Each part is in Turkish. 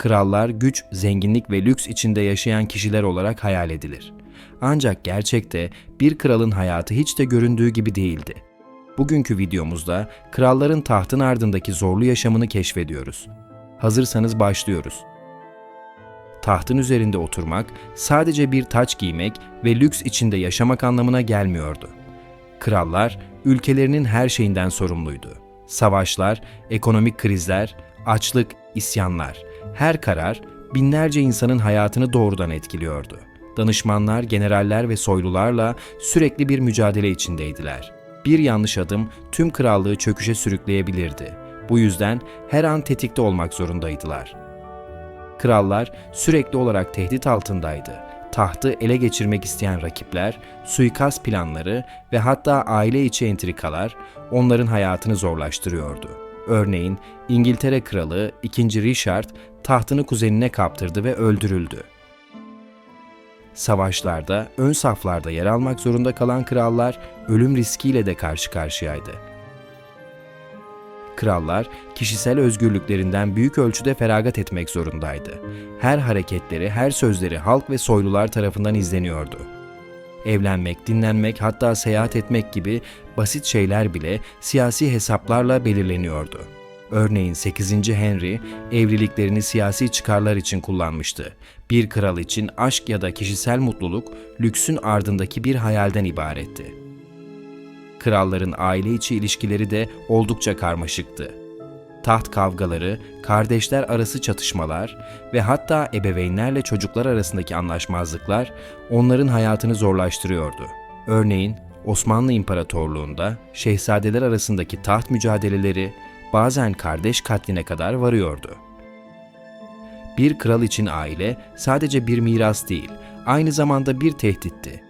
Krallar güç, zenginlik ve lüks içinde yaşayan kişiler olarak hayal edilir. Ancak gerçekte bir kralın hayatı hiç de göründüğü gibi değildi. Bugünkü videomuzda kralların tahtın ardındaki zorlu yaşamını keşfediyoruz. Hazırsanız başlıyoruz. Tahtın üzerinde oturmak sadece bir taç giymek ve lüks içinde yaşamak anlamına gelmiyordu. Krallar ülkelerinin her şeyinden sorumluydu. Savaşlar, ekonomik krizler, açlık, isyanlar, her karar binlerce insanın hayatını doğrudan etkiliyordu. Danışmanlar, generaller ve soylularla sürekli bir mücadele içindeydiler. Bir yanlış adım tüm krallığı çöküşe sürükleyebilirdi. Bu yüzden her an tetikte olmak zorundaydılar. Krallar sürekli olarak tehdit altındaydı. Tahtı ele geçirmek isteyen rakipler, suikast planları ve hatta aile içi entrikalar onların hayatını zorlaştırıyordu. Örneğin İngiltere Kralı 2. Richard tahtını kuzenine kaptırdı ve öldürüldü. Savaşlarda ön saflarda yer almak zorunda kalan krallar ölüm riskiyle de karşı karşıyaydı. Krallar kişisel özgürlüklerinden büyük ölçüde feragat etmek zorundaydı. Her hareketleri, her sözleri halk ve soylular tarafından izleniyordu. Evlenmek, dinlenmek, hatta seyahat etmek gibi basit şeyler bile siyasi hesaplarla belirleniyordu. Örneğin 8. Henry evliliklerini siyasi çıkarlar için kullanmıştı. Bir kral için aşk ya da kişisel mutluluk lüksün ardındaki bir hayalden ibaretti. Kralların aile içi ilişkileri de oldukça karmaşıktı. Taht kavgaları, kardeşler arası çatışmalar ve hatta ebeveynlerle çocuklar arasındaki anlaşmazlıklar onların hayatını zorlaştırıyordu. Örneğin Osmanlı İmparatorluğu'nda şehzadeler arasındaki taht mücadeleleri bazen kardeş katline kadar varıyordu. Bir kral için aile sadece bir miras değil, aynı zamanda bir tehditti.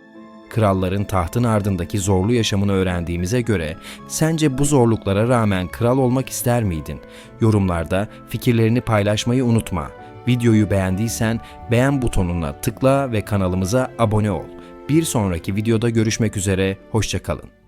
Kralların tahtın ardındaki zorlu yaşamını öğrendiğimize göre sence bu zorluklara rağmen kral olmak ister miydin? Yorumlarda fikirlerini paylaşmayı unutma. Videoyu beğendiysen beğen butonuna tıkla ve kanalımıza abone ol. Bir sonraki videoda görüşmek üzere, hoşçakalın.